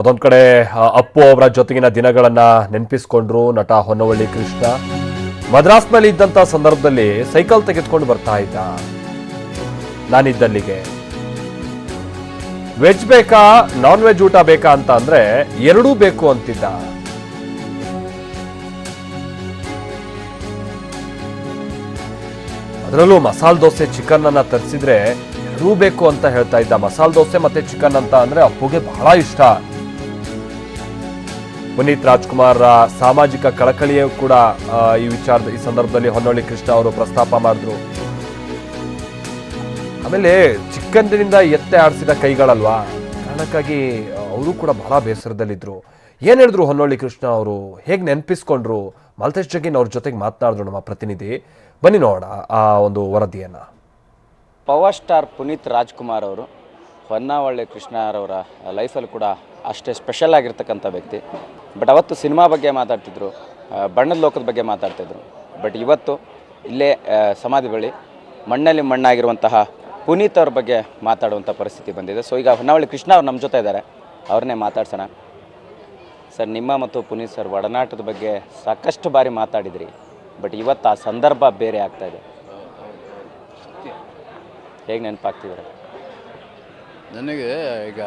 ಅದೊಂದ್ ಕಡೆ ಅಪ್ಪು ಅವರ ಜೊತೆಗಿನ ದಿನಗಳನ್ನ ನೆನಪಿಸ್ಕೊಂಡ್ರು ನಟ ಹೊನ್ನವಳ್ಳಿ ಕೃಷ್ಣ. ಮದ್ರಾಸ್ನಲ್ಲಿ ಇದ್ದಂತ ಸಂದರ್ಭದಲ್ಲಿ ಸೈಕಲ್ ತೆಗೆದುಕೊಂಡು ಬರ್ತಾ ಇದ್ದ. ನಾನಿದ್ದಲ್ಲಿಗೆ. ವೆಜ್ ಬೇಕಾ ನಾನ್ ವೆಜ್ ಊಟ ಬೇಕಾ ಅಂತ ಅಂದ್ರೆ ಎರಡೂ ಬೇಕು ಅಂತಿದ್ದ. ಅದರಲ್ಲೂ ಮಸಾಲ ದೋಸೆ ಚಿಕನ್ ಅನ್ನ ತರಿಸಿದ್ರೆ ಎರಡೂ ಬೇಕು ಅಂತ ಹೇಳ್ತಾ ಇದ್ದ ಮಸಾಲ ದೋಸೆ ಮತ್ತೆ ಚಿಕನ್ ಅಂತ ಅಂದ್ರೆ ಅಪ್ಪುಗೆ ಬಹಳ ಇಷ್ಟ. ಪುನೀತ್ ರಾಜ್ಕುಮಾರ್ ಸಾಮಾಜಿಕ ಕಳಕಳಿಯೂ ಕೂಡ ಈ ವಿಚಾರದ, ಈ ಸಂದರ್ಭದಲ್ಲಿ ಹೊನ್ನೊಳ್ಳಿ ಕೃಷ್ಣ ಅವರು ಪ್ರಸ್ತಾಪ ಮಾಡಿದ್ರು. ಆಮೇಲೆ ಚಿಕ್ಕಂದಿನಿಂದ ಎತ್ತೆ ಆಡಿಸಿದ ಕೈಗಳಲ್ವಾ? ಕಾರಣಕ್ಕಾಗಿ ಅವರು ಕೂಡ ಬಹಳ ಬೇಸರದಲ್ಲಿದ್ದರು ಏನು ಹೇಳಿದ್ರು ಹೊನ್ನೊಳ್ಳಿ ಕೃಷ್ಣ ಅವರು? ಹೇಗೆ ನೆನಪಿಸ್ಕೊಂಡ್ರು? ಮಲ್ತೇಶ್ ಜಗಿನ್ ಅವ್ರ ಜೊತೆಗೆ ಮಾತನಾಡಿದ್ರು ನಮ್ಮ ಪ್ರತಿನಿಧಿ. ಬನ್ನಿ ನೋಡ ಆ ಒಂದು ವರದಿಯನ್ನ. ಪವರ್ ಸ್ಟಾರ್ ಪುನೀತ್ ರಾಜ್ಕುಮಾರ್ ಅವರು ಹೊನ್ನಾವಳ್ಳಿ ಕೃಷ್ಣರವರ ಲೈಫಲ್ಲಿ ಕೂಡ ಅಷ್ಟೇ ಸ್ಪೆಷಲ್ ಆಗಿರ್ತಕ್ಕಂಥ ವ್ಯಕ್ತಿ. ಬಟ್ ಅವತ್ತು ಸಿನಿಮಾ ಬಗ್ಗೆ ಮಾತಾಡ್ತಿದ್ರು ಬಣ್ಣದ ಲೋಕದ ಬಗ್ಗೆ ಮಾತಾಡ್ತಿದ್ರು. ಬಟ್ ಇವತ್ತು ಇಲ್ಲೇ ಸಮಾಧಿ ಬಳಿ ಮಣ್ಣಲ್ಲಿ ಮಣ್ಣಾಗಿರುವಂತಹ ಪುನೀತ್ ಅವ್ರ ಬಗ್ಗೆ ಮಾತಾಡುವಂಥ ಪರಿಸ್ಥಿತಿ ಬಂದಿದೆ. ಸೊ ಈಗ ಹೊನ್ನಾವಳಿ ಕೃಷ್ಣ ಅವ್ರು ನಮ್ಮ ಜೊತೆ ಇದ್ದಾರೆ. ಅವ್ರನ್ನೇ ಮಾತಾಡ್ಸೋಣ. ಸರ್ ನಿಮ್ಮ ಮತ್ತು ಪುನೀತ್ ಸರ್ ಒಡನಾಟದ ಬಗ್ಗೆ ಸಾಕಷ್ಟು ಬಾರಿ ಮಾತಾಡಿದ್ರಿ. ಬಟ್ ಇವತ್ತು ಆ ಸಂದರ್ಭ ಬೇರೆ ಆಗ್ತಾ ಇದೆ. ಹೇಗೆ ನೆನಪಾಗ್ತಿದ್ದಾರೆ? ನನಗೆ ಈಗ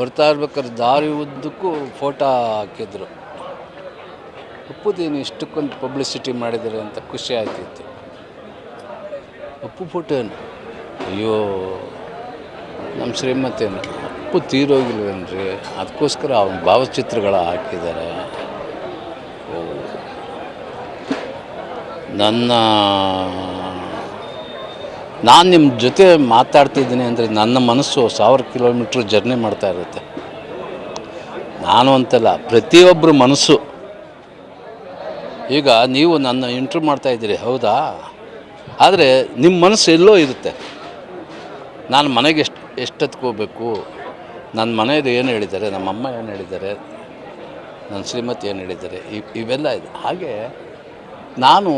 ಬರ್ತಾ ಇರ್ಬೇಕಾದ್ರೆ ದಾರಿ ಉದ್ದಕ್ಕೂ ಫೋಟೋ ಹಾಕಿದ್ರು. ಅಪ್ಪುದೇನು ಇಷ್ಟಕ್ಕೊಂದು ಪಬ್ಲಿಸಿಟಿ ಮಾಡಿದ್ದಾರೆ ಅಂತ ಖುಷಿ ಆಗ್ತಿತ್ತು. ಅಪ್ಪು ಫೋಟೋ ಏನು? ಅಯ್ಯೋ ನಮ್ಮ ಶ್ರೀಮತೇನು ಅಪ್ಪು ತೀರೋಗಿಲ್ವೇನ್ರಿ? ಅದಕ್ಕೋಸ್ಕರ ಅವನ ಭಾವಚಿತ್ರಗಳ ಹಾಕಿದ್ದಾರೆ. ನನ್ನ ನಾನು ನಿಮ್ಮ ಜೊತೆ ಮಾತಾಡ್ತಿದ್ದೀನಿ ಅಂದರೆ ನನ್ನ ಮನಸ್ಸು ಸಾವಿರ ಕಿಲೋಮೀಟ್ರ್ ಜರ್ನಿ ಮಾಡ್ತಾ ಇರುತ್ತೆ. ನಾನು ಅಂತಲ್ಲ ಪ್ರತಿಯೊಬ್ಬರ ಮನಸ್ಸು. ಈಗ ನೀವು ನನ್ನ ಇಂಟ್ರ್ಯೂ ಮಾಡ್ತಾ ಇದ್ದೀರಿ, ಹೌದಾ? ಆದರೆ ನಿಮ್ಮ ಮನಸ್ಸು ಎಲ್ಲೋ ಇರುತ್ತೆ. ನಾನು ಮನೆಗೆ ಎಷ್ಟು, ಎಷ್ಟೊತ್ತಿಗೆ ನನ್ನ ಮನೆಯವರು ಏನು ಹೇಳಿದ್ದಾರೆ? ನಮ್ಮಮ್ಮ ಏನು ಹೇಳಿದ್ದಾರೆ? ನನ್ನ ಶ್ರೀಮತಿ ಏನು ಹೇಳಿದ್ದಾರೆ? ಇವ್- ಇವೆಲ್ಲ ಇದೆ. ಹಾಗೆ ನಾನು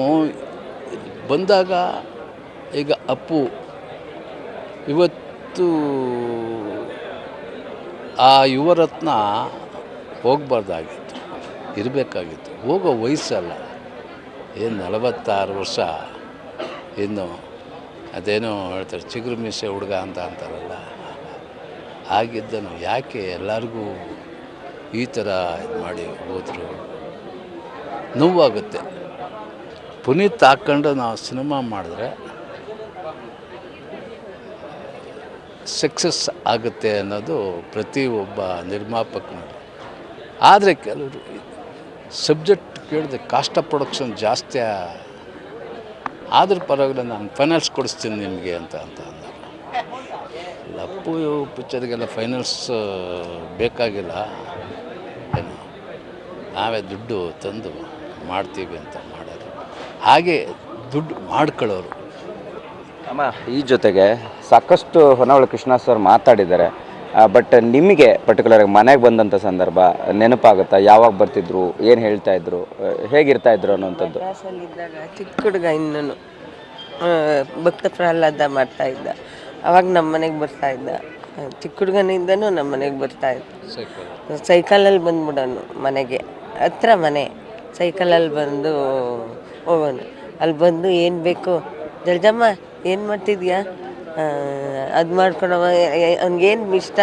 ಬಂದಾಗ ಈಗ ಅಪ್ಪು. ಇವತ್ತು ಆ ಯುವರತ್ನ ಹೋಗಬಾರ್ದಾಗಿತ್ತು. ಇರಬೇಕಾಗಿತ್ತು. ಹೋಗೋ ವಯಸ್ಸಲ್ಲ. ಏನು ನಲವತ್ತಾರು ವರ್ಷ ಇನ್ನು ಅದೇನೋ ಹೇಳ್ತಾರೆ, ಚಿಗುರು ಮೀಸೆ ಹುಡುಗ ಅಂತ ಅಂತಾರಲ್ಲ. ಆಗಿದ್ದನು ಯಾಕೆ ಎಲ್ಲರಿಗೂ ಈ ಥರ ಇದು ಮಾಡಿ ಹೋದರು? ನೋವಾಗುತ್ತೆ. ಪುನೀತ್ ಹಾಕ್ಕೊಂಡು ನಾವು ಸಿನಿಮಾ ಮಾಡಿದ್ರೆ ಸಕ್ಸಸ್ ಆಗುತ್ತೆ ಅನ್ನೋದು ಪ್ರತಿ ಒಬ್ಬ ನಿರ್ಮಾಪಕನಲ್ಲಿ ಆದರೆ ಕೆಲವರು ಸಬ್ಜೆಕ್ಟ್ ಕೇಳಿದೆ ಕಾಸ್ಟ್ ಆಫ್ ಪ್ರೊಡಕ್ಷನ್ ಜಾಸ್ತಿ ಆದ್ರ ಪರವಾಗಿಲ್ಲ, ನಾನು ಫೈನಾನ್ಸ್ ಕೊಡಿಸ್ತೀನಿ ನಿಮಗೆ ಅಂತ ಅಂತ ಅಂದರು ಲಪ್ಪು ಪಿಕ್ಚರ್ಗೆಲ್ಲ ಫೈನಾನ್ಸ್ ಬೇಕಾಗಿಲ್ಲ. ಏನು? ನಾವೇ ದುಡ್ಡು ತಂದು ಮಾಡ್ತೀವಿ ಅಂತ ಮಾಡೋರು. ಹಾಗೆ ದುಡ್ಡು ಮಾಡ್ಕೊಳ್ಳೋರು. ಅಮ್ಮ ಈ ಜೊತೆಗೆ ಸಾಕಷ್ಟು ಹೊನ್ನಾವಳಿ ಕೃಷ್ಣ ಸರ್ ಮಾತಾಡಿದ್ದಾರೆ. ಬಟ್ ನಿಮಗೆ ಪರ್ಟಿಕ್ಯುಲರ್ ಮನೆಗೆ ಬಂದಂಥ ಸಂದರ್ಭ ನೆನಪಾಗುತ್ತಾ? ಯಾವಾಗ ಬರ್ತಿದ್ರು? ಏನು ಹೇಳ್ತಾ ಇದ್ರು? ಹೇಗಿರ್ತಾ ಇದ್ರು ಅನ್ನೋಂಥದ್ದು ಇದ್ದಾಗ ಚಿಕ್ಕ ಹುಡುಗ ಇನ್ನೂ ಭಕ್ತ ಪ್ರಹ್ಲಾದ ಮಾಡ್ತಾ ಇದ್ದ. ಅವಾಗ ನಮ್ಮ ಮನೆಗೆ ಬರ್ತಾ ಇದ್ದ. ಚಿಕ್ಕ ಹುಡುಗನಿಂದನೂ ನಮ್ಮ ಮನೆಗೆ ಬರ್ತಾ ಇದ್ದ. ಸೈಕಲ್ ಸೈಕಲಲ್ಲಿ ಬಂದ್ಬಿಡೋನು ಮನೆಗೆ. ಹತ್ರ ಮನೆ. ಸೈಕಲಲ್ಲಿ ಬಂದು ಹೋಗೋನು. ಅಲ್ಲಿ ಬಂದು ಏನು ಬೇಕು? ಜಲ್ಜಮ್ಮ ಏನು ಮಾಡ್ತಿದ್ಯಾ? ಅದು ಮಾಡ್ಕೊಳವ ಅವ್ನಿಗೇನು ಇಷ್ಟ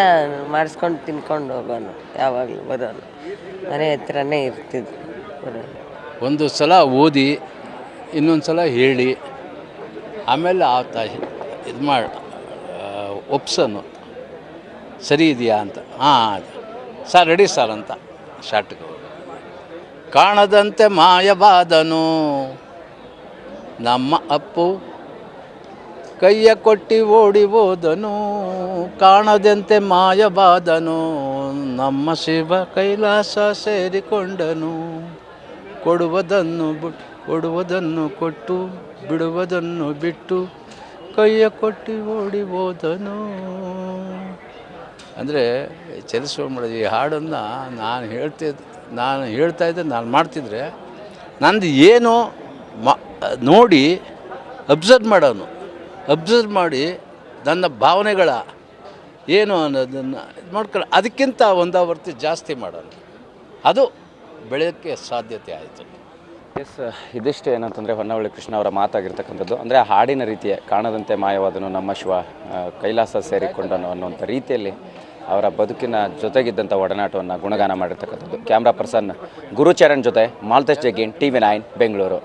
ಮಾಡಿಸ್ಕೊಂಡು ತಿನ್ಕೊಂಡು ಹೋಗೋನು, ಯಾವಾಗಲೂ ಬರೋನು. ಮನೆ ಹತ್ರನೇ ಇರ್ತಿದ್ವಿ ಒಂದು ಸಲ ಓದಿ, ಇನ್ನೊಂದು ಸಲ ಹೇಳಿ, ಆಮೇಲೆ ಆತ ಇದು ಮಾಡಿ ಒಪ್ಸನು. ಸರಿ ಇದೆಯಾ ಅಂತ. ಹಾಂ ಸರ್ ರೆಡಿ ಸರ್ ಅಂತ ಶಾರ್ಟ್ಗೆ ಕಾಣದಂತೆ ಮಾಯವಾದನು. ನಮ್ಮ ಅಪ್ಪು ಕೈಯ ಕೊಟ್ಟಿ ಓಡಿ ಹೋದನು ಕಾಣದಂತೆ ಮಾಯಬಾದನು ನಮ್ಮ ಶಿವ ಕೈಲಾಸ ಸೇರಿಕೊಂಡನು. ಕೊಡುವುದನ್ನು ಬಿಟ್ಟು ಕೊಡುವುದನ್ನು ಕೊಟ್ಟು, ಬಿಡುವುದನ್ನು ಬಿಟ್ಟು ಕೈಯ ಕೊಟ್ಟಿ ಓಡಿ ಹೋದನು ಅಂದರೆ ಚಲಿಸುವ ಈ ಹಾಡನ್ನು ನಾನು ಹೇಳ್ತಿದ್ದೆ ನಾನು ಹೇಳ್ತಾ ಇದ್ದೆ, ನಾನು ಮಾಡ್ತಿದ್ರೆ ನಂದು ಏನು ಮ, ನೋಡಿ ಅಬ್ಸರ್ವ್ ಮಾಡೋನು. ಅಬ್ಸರ್ವ್ ಮಾಡಿ ನನ್ನ ಭಾವನೆಗಳ ಏನು ಅನ್ನೋದನ್ನು ಇದು ಮಾಡ್ಕೊಳ ಅದಕ್ಕಿಂತ ಒಂದಾವರ್ತಿ ಜಾಸ್ತಿ ಮಾಡೋಣ. ಅದು ಬೆಳೆಯೋಕ್ಕೆ ಸಾಧ್ಯತೆ ಆಯಿತು. ಎಸ್ ಇದಿಷ್ಟು ಏನಂತಂದರೆ ಹೊನ್ನವಳ್ಳಿ ಕೃಷ್ಣ ಅವರ ಮಾತಾಗಿರ್ತಕ್ಕಂಥದ್ದು. ಅಂದರೆ ಹಾಡಿನ ರೀತಿಯ ಕಾಣದಂತೆ ಮಾಯವಾದನು ನಮ್ಮ ಶಿವ ಕೈಲಾಸ ಸೇರಿಕೊಂಡನು ಅನ್ನುವಂಥ ರೀತಿಯಲ್ಲಿ ಅವರ ಬದುಕಿನ ಜೊತೆಗಿದ್ದಂಥ ಒಡನಾಟವನ್ನು ಗುಣಗಾನ ಮಾಡಿರ್ತಕ್ಕಂಥದ್ದು. ಕ್ಯಾಮ್ರಾ ಪರ್ಸನ್ ಗುರುಚರಣ್ ಜೊತೆ Malthesh Jagin T V nine, Bengaluru.